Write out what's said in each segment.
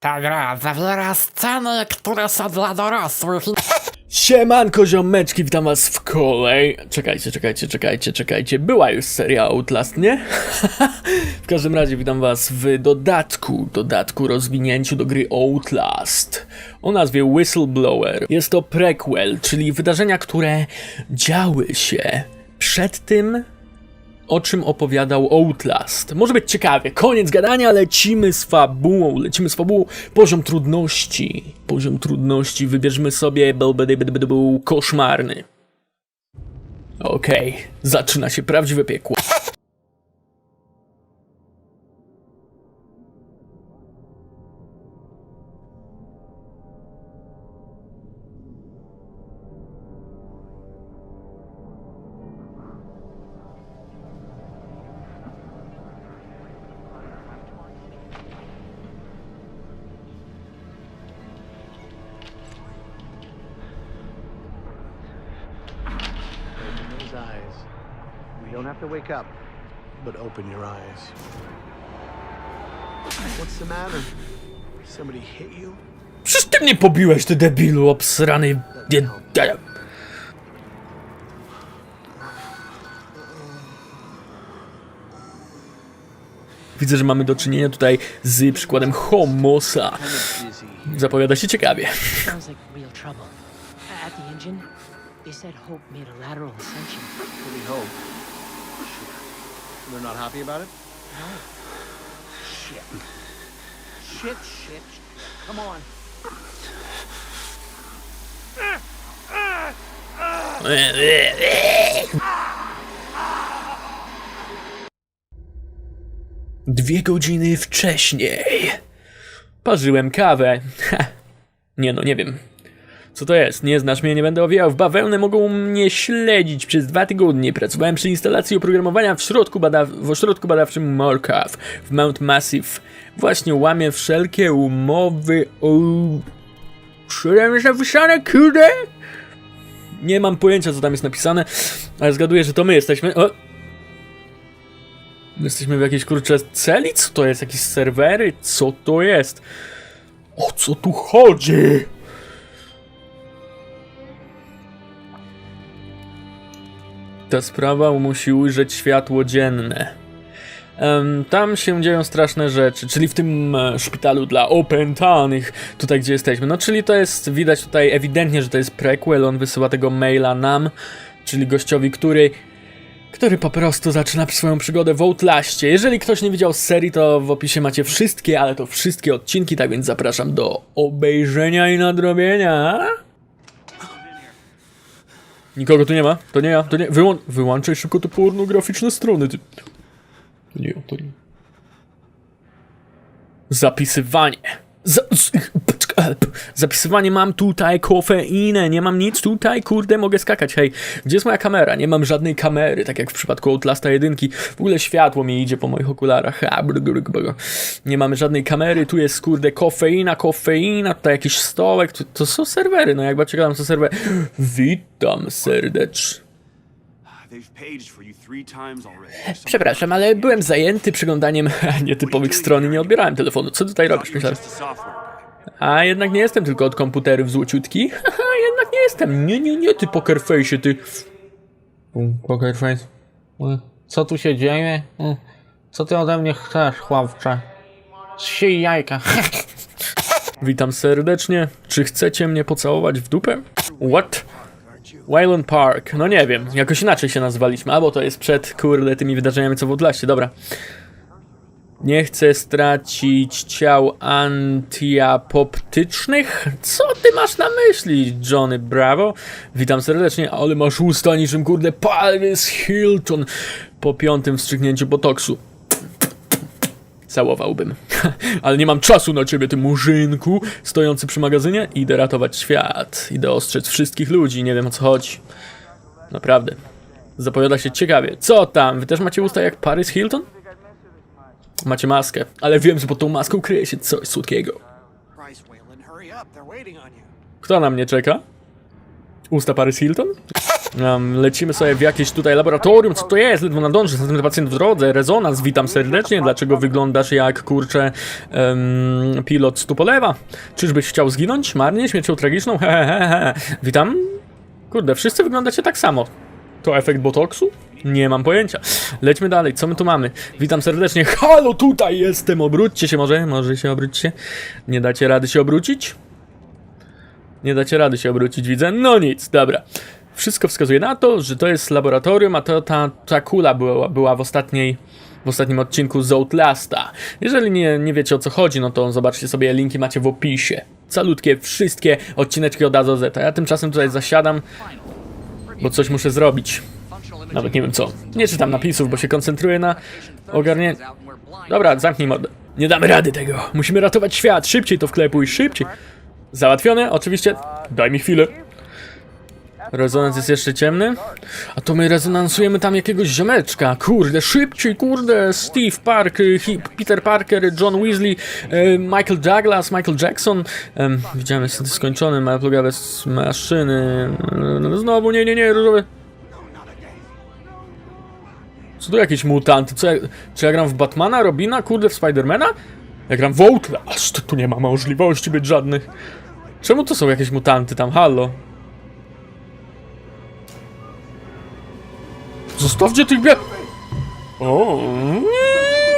Ta gra zawiera sceny, które są dla dorosłych. Siemanko ziomeczki, witam was w kolej... Czekajcie, czekajcie, czekajcie, czekajcie. Była już seria Outlast, nie? w każdym razie witam was w dodatku, dodatku rozwinięciu do gry Outlast o nazwie Whistleblower. Jest to prequel, czyli wydarzenia, które działy się przed tym, o czym opowiadał Outlast. Może być ciekawie. Koniec gadania, lecimy z fabułą. Lecimy z fabułą. Poziom trudności. Poziom trudności. Wybierzmy sobie. Koszmarny. Okej. Zaczyna się prawdziwe piekło. Don't have to wake up, but open your eyes. What's the matter? Somebody hit you? Przecież ty mnie pobiłeś, ty debilu obsrany. Widzę, że mamy do czynienia tutaj z przykładem Homosa. Zapowiada się ciekawie. Sounds like real trouble. At the engine, they said Hope made a lateral ascension. What we hope. They're not happy about it? Shit. Shit, shit, shit. Come on. Dwie godziny wcześniej. Parzyłem kawę. Ha. Nie no, nie wiem. Co to jest? Nie znasz mnie, nie będę owijał w bawełnę. Mogą mnie śledzić przez dwa tygodnie. Pracowałem przy instalacji oprogramowania w, środku bada w ośrodku badawczym Morcav w Mount Massive. Właśnie łamię wszelkie umowy o... Szedłem zapisane, kurde? Nie mam pojęcia, co tam jest napisane, ale zgaduję, że to my jesteśmy. O! Jesteśmy w jakiejś kurczę celi? Co to jest? Jakieś serwery? Co to jest? O co tu chodzi? Ta sprawa musi ujrzeć światło dzienne. Tam się dzieją straszne rzeczy, czyli w tym e, szpitalu dla opętanych, tutaj gdzie jesteśmy. No, czyli to jest, widać tutaj ewidentnie, że to jest prequel, on wysyła tego maila nam, czyli gościowi, który który po prostu zaczyna swoją przygodę w Outlaście. Jeżeli ktoś nie widział serii, to w opisie macie wszystkie, ale to wszystkie odcinki, tak więc zapraszam do obejrzenia i nadrobienia. Nikogo tu nie ma, to nie ja, to nie. Wyłą wyłączaj szybko te pornograficzne strony. Ty. To nie ja, to nie. Zapisywanie. Za Zapisywanie mam tutaj kofeinę, nie mam nic tutaj, kurde, mogę skakać, hej. Gdzie jest moja kamera? Nie mam żadnej kamery, tak jak w przypadku Outlasta 1. W ogóle światło mi idzie po moich okularach. Nie mamy żadnej kamery, tu jest, kurde, kofeina, kofeina, tutaj jakiś stołek, to, to są serwery, no jak bacie gadam, to serwery. Witam serdecznie. Przepraszam, ale byłem zajęty przeglądaniem nietypowych stron i nie odbierałem telefonu. Co tutaj robisz, myślałem? A jednak nie jestem tylko od komputerów złociutki. Haha, jednak nie jestem. Nie, nie, nie, ty pokerface, ty. Pokerface. Co tu się dzieje? Mm. Co ty ode mnie chcesz, chłopcze? Zsij jajka. Witam serdecznie. Czy chcecie mnie pocałować w dupę? What? Wayland Park. No nie wiem, jakoś inaczej się nazwaliśmy. Albo to jest przed, kurde, tymi wydarzeniami co w Odlaście. Dobra. Nie chcę stracić ciał antiapoptycznych? Co ty masz na myśli, Johnny Bravo? Witam serdecznie, ale masz usta niczym, kurde, Paris Hilton po piątym wstrzyknięciu botoksu. Całowałbym. Ale nie mam czasu na ciebie, ty murzynku stojący przy magazynie. Idę ratować świat. Idę ostrzec wszystkich ludzi. Nie wiem o co chodzi. Naprawdę. Zapowiada się ciekawie. Co tam? Wy też macie usta jak Paris Hilton? Macie maskę. Ale wiem, że pod tą maską kryje się coś słodkiego. Kto na mnie czeka? Usta Paris Hilton? Um, lecimy sobie w jakieś tutaj laboratorium, co to jest? Ledwo nadążę, następny pacjent w drodze, rezonans, witam serdecznie, dlaczego wyglądasz jak, kurczę, em, pilot z Tupolewa? Czyżbyś chciał zginąć? Marnie, śmiercią tragiczną? Hehehe, witam. Kurde, wszyscy wyglądacie tak samo. To efekt botoksu? Nie mam pojęcia. Lećmy dalej, co my tu mamy? Witam serdecznie. Halo, tutaj jestem, obróćcie się może, może się obróćcie. Nie dacie rady się obrócić? Nie dacie rady się obrócić, widzę. No nic, dobra. Wszystko wskazuje na to, że to jest laboratorium, a to ta, ta kula była, była w ostatniej w ostatnim odcinku z Outlasta. Jeżeli nie, nie wiecie o co chodzi, no to zobaczcie sobie, linki macie w opisie. Calutkie, wszystkie odcineczki od A do Z. A ja tymczasem tutaj zasiadam, bo coś muszę zrobić. Nawet nie wiem co. Nie czytam napisów, bo się koncentruję na ogarnie... Dobra, zamknij. Nie damy rady tego. Musimy ratować świat. Szybciej to wklepuj, szybciej. Załatwione? Oczywiście. Daj mi chwilę. Rezonans jest jeszcze ciemny? A to my rezonansujemy tam jakiegoś ziomeczka. Kurde, szybciej, kurde. Steve Parker, Hi- Peter Parker, John Weasley, Michael Douglas, Michael Jackson. Em, widziałem, jest skończony, ma plugawe maszyny. Znowu, nie, nie, nie, różowe. Co to jakieś mutanty? Co ja, czy ja gram w Batmana, Robina, kurde, w Spidermana? Ja gram w Outlast, tu nie ma możliwości być żadnych. Czemu to są jakieś mutanty tam? Halo? Zostawcie tych bie... O,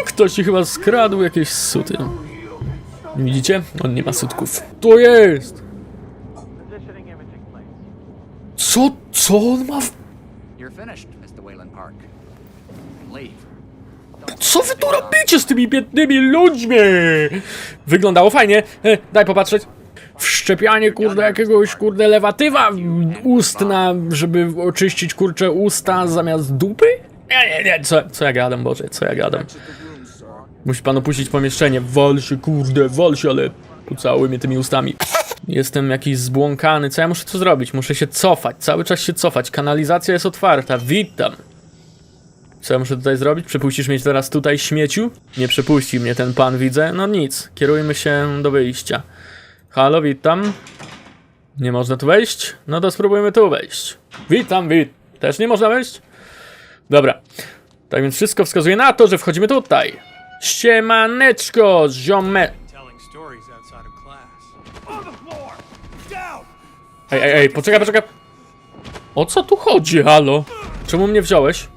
ktoś ci chyba skradł jakieś suty. Widzicie? On nie ma sutków. To jest! Co, co on ma w... You're finished, Mr. Wayland Park. Co wy tu robicie z tymi biednymi ludźmi? Wyglądało fajnie. E, daj popatrzeć. Wszczepianie, kurde, jakiegoś, kurde, lewatywa ustna, żeby oczyścić, kurcze, usta zamiast dupy? Nie, nie, nie, co, co ja gadam, Boże, co ja gadam. Musi pan opuścić pomieszczenie. Wal się, kurde, wal się, ale pocałuj tymi ustami. Jestem jakiś zbłąkany. Co ja muszę tu zrobić? Muszę się cofać, cały czas się cofać. Kanalizacja jest otwarta. Witam. Co ja muszę tutaj zrobić? Przepuścisz mnie teraz tutaj, śmieciu? Nie przepuści mnie ten pan, widzę. No nic, kierujmy się do wyjścia. Halo, witam. Nie można tu wejść? No to spróbujmy tu wejść. Witam, wit. Też nie można wejść? Dobra. Tak więc wszystko wskazuje na to, że wchodzimy tutaj. Siemaneczko, ziome... Ej, ej, ej, poczekaj, poczekaj. O co tu chodzi, halo? Czemu mnie wziąłeś?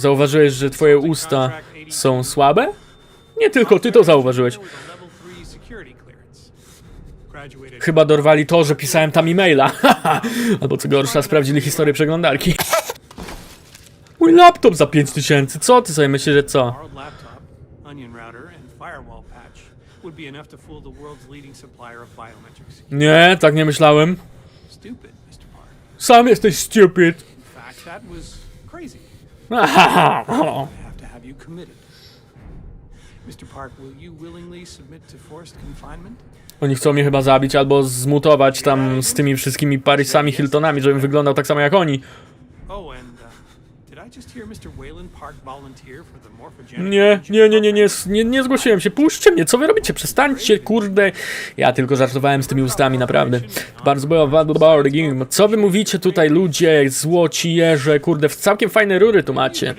Zauważyłeś, że twoje usta są słabe? Nie tylko ty to zauważyłeś. With a level 3 security clearance. Graduated Chyba dorwali to, że pisałem tam e-maila. Albo co gorsza, sprawdzili historię przeglądarki. Mój laptop za 5000, co ty sobie myślisz, że co? Nie, tak nie myślałem. Sam jesteś stupid. have to have you committed. Mr. Park, will you willingly submit to forced confinement? Oni chcą mnie chyba zabić albo zmutować tam z tymi wszystkimi Parisami Hiltonami, żebym wyglądał tak samo jak oni. Oh, and Nie, nie, nie, nie, nie, nie, nie zgłosiłem się. Puśćcie mnie, co wy robicie? Przestańcie, kurde. Ja tylko żartowałem z tymi ustami, naprawdę. Bardzo było game. Co wy mówicie tutaj, ludzie, złoci jeże, kurde, w całkiem fajne rury tu macie.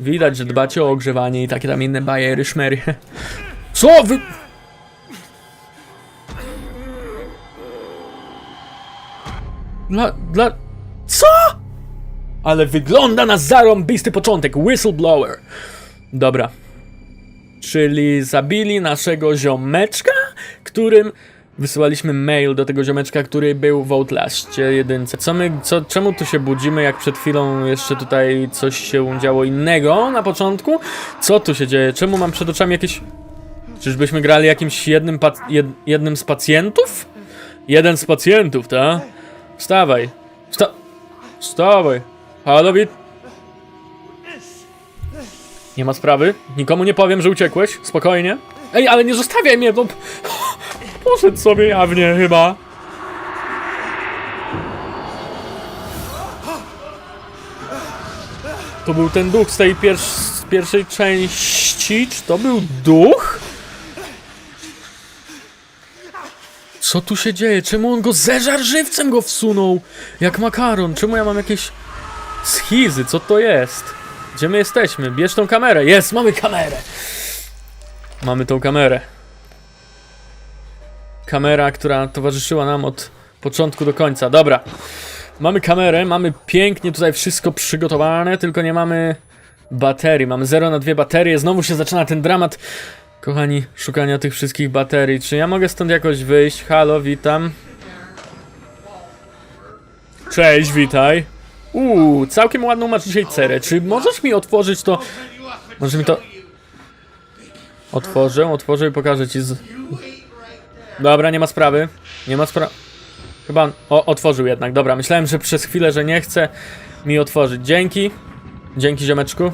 Widać, że dbacie o ogrzewanie i takie tam inne bajery, szmery. Co wy... Dla, dla... Co? Ale wygląda na zarąbisty początek. Whistleblower. Dobra. Czyli zabili naszego ziomeczka, którym wysyłaliśmy mail do tego ziomeczka, który był w Outlaście jedynce. Co my, co, czemu tu się budzimy, jak przed chwilą jeszcze tutaj coś się działo innego na początku? Co tu się dzieje? Czemu mam przed oczami jakieś... Czyżbyśmy grali jakimś jednym, jed, jednym z pacjentów? Jeden z pacjentów, tak? Wstawaj. Wsta... Wstawaj. Halo. Nie ma sprawy. Nikomu nie powiem, że uciekłeś. Spokojnie. Ej, ale nie zostawiaj mnie, no. Poszedł sobie jawnie chyba. To był ten duch z tej pier z pierwszej części. Czy to był duch? Co tu się dzieje? Czemu on go zeżar żywcem go wsunął? Jak makaron. Czemu ja mam jakieś schizy? Co to jest? Gdzie my jesteśmy? Bierz tą kamerę. Jest, mamy kamerę. Mamy tą kamerę. Kamera, która towarzyszyła nam od początku do końca. Dobra. Mamy kamerę, mamy pięknie tutaj wszystko przygotowane, tylko nie mamy baterii. Mamy 0 na dwie baterie. Znowu się zaczyna ten dramat, kochani, szukania tych wszystkich baterii. Czy ja mogę stąd jakoś wyjść? Halo, witam. Cześć, witaj. Uuu, całkiem ładną masz dzisiaj cerę. Czy możesz mi otworzyć to? Może mi to... Otworzę, otworzę i pokażę ci z... Dobra, nie ma sprawy. Nie ma sprawy. Chyba o, otworzył jednak. Dobra, myślałem, że przez chwilę, że nie chce mi otworzyć. Dzięki. Dzięki, ziomeczku.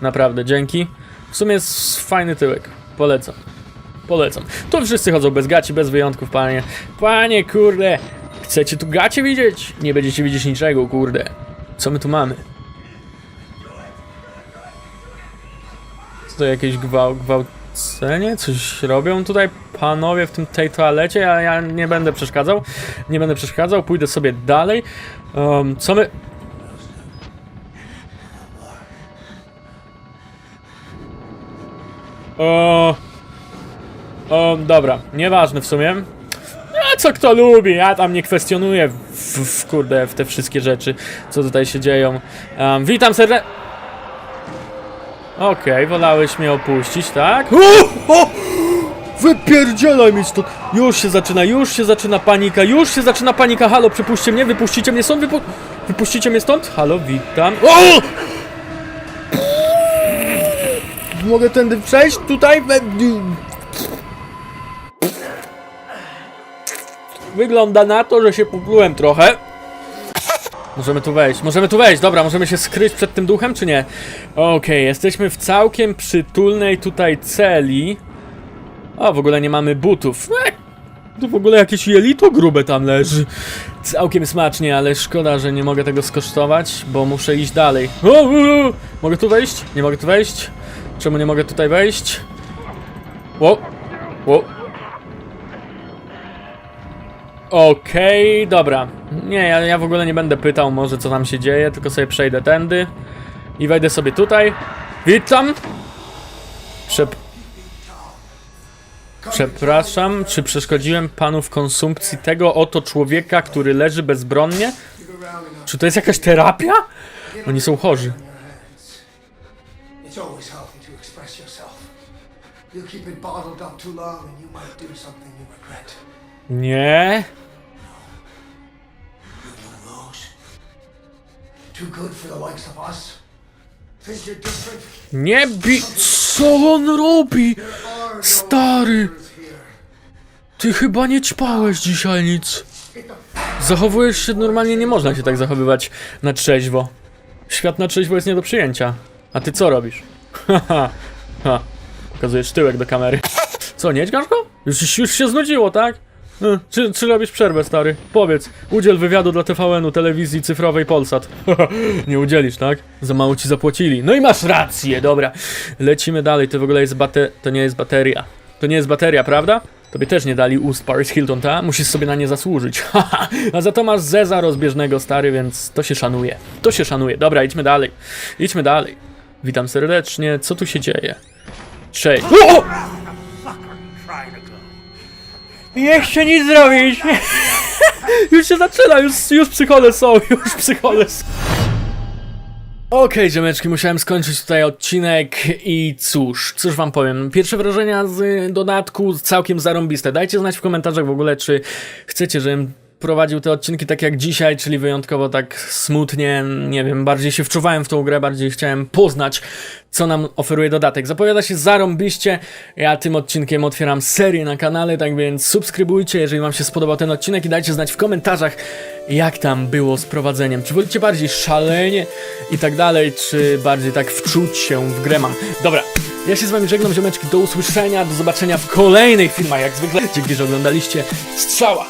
Naprawdę, dzięki. W sumie jest fajny tyłek. Polecam. Polecam. Tu wszyscy chodzą bez gaci, bez wyjątków, panie. Panie, kurde. Chcecie tu gacie widzieć? Nie będziecie widzieć niczego, kurde. Co my tu mamy? Co to jakieś gwał, gwałcenie? Coś robią tutaj panowie w tym, tej toalecie? Ja, ja nie będę przeszkadzał. Nie będę przeszkadzał, pójdę sobie dalej. Um, co my... O, o, dobra, nieważne w sumie. Co kto lubi, ja tam nie kwestionuję w, w, kurde w te wszystkie rzeczy, co tutaj się dzieją. Um, witam serdecznie. Okej, wolałeś mnie opuścić, tak? O, o! Wypierdzielaj mi stąd! Już się zaczyna, już się zaczyna panika, już się zaczyna panika, halo, przepuśćcie mnie, wypuścicie mnie stąd, wypu... Wypuścicie mnie stąd? Halo, witam. O! Mogę tędy przejść? Tutaj? Wygląda na to, że się poplułem trochę. Możemy tu wejść, możemy tu wejść, dobra, możemy się skryć przed tym duchem, czy nie? Okej, jesteśmy w całkiem przytulnej tutaj celi. O, w ogóle nie mamy butów. E, to w ogóle jakieś jelito grube tam leży. Całkiem smacznie, ale szkoda, że nie mogę tego skosztować, bo muszę iść dalej. O, o, o. Mogę tu wejść? Nie mogę tu wejść? Czemu nie mogę tutaj wejść? Ło, ło. Okej, dobra. Nie, ja, ja w ogóle nie będę pytał może co tam się dzieje, tylko sobie przejdę tędy i wejdę sobie tutaj. Witam! Przep... Przepraszam, czy przeszkodziłem panu w konsumpcji tego oto człowieka, który leży bezbronnie? Czy to jest jakaś terapia? Oni są chorzy. It's always healthy to express yourself. You keep it bottled up too long and you might do something you regret. Nie. Nie bi... Co on robi? Stary! Ty chyba nie ćpałeś dzisiaj nic. Zachowujesz się normalnie, nie można się tak zachowywać na trzeźwo. Świat na trzeźwo jest nie do przyjęcia. A ty co robisz? Haha. ha. Pokazujesz tyłek do kamery. Co, nie dźgasz go? Już, już się znudziło, tak? E, Czy, czy robisz przerwę, stary? Powiedz, udziel wywiadu dla TVN-u, telewizji cyfrowej Polsat. nie udzielisz, tak? Za mało ci zapłacili. No i masz rację, dobra. Lecimy dalej, to w ogóle jest bate... To nie jest bateria. To nie jest bateria, prawda? Tobie też nie dali ust Paris Hilton, ta? Musisz sobie na nie zasłużyć. Haha. A za to masz zeza rozbieżnego, stary, więc to się szanuje. To się szanuje. Dobra, idźmy dalej. Idźmy dalej. Witam serdecznie. Co tu się dzieje? Cześć. O! Nie chcę nic zrobić. już się zaczyna, już, już psychole są, już psychole są. Okej, ziomeczki, musiałem skończyć tutaj odcinek i cóż, cóż wam powiem. Pierwsze wrażenia z dodatku całkiem zarąbiste. Dajcie znać w komentarzach w ogóle, czy chcecie, żebym prowadził te odcinki tak jak dzisiaj, czyli wyjątkowo tak smutnie, nie wiem, bardziej się wczuwałem w tą grę, bardziej chciałem poznać, co nam oferuje dodatek. Zapowiada się zarąbiście, ja tym odcinkiem otwieram serię na kanale, tak więc subskrybujcie, jeżeli wam się spodobał ten odcinek i dajcie znać w komentarzach, jak tam było z prowadzeniem. Czy wolicie bardziej szalenie i tak dalej, czy bardziej tak wczuć się w grę mam. Dobra, ja się z wami żegnam, ziomeczki, do usłyszenia, do zobaczenia w kolejnych filmach, jak zwykle. Dzięki, że oglądaliście. Strzała!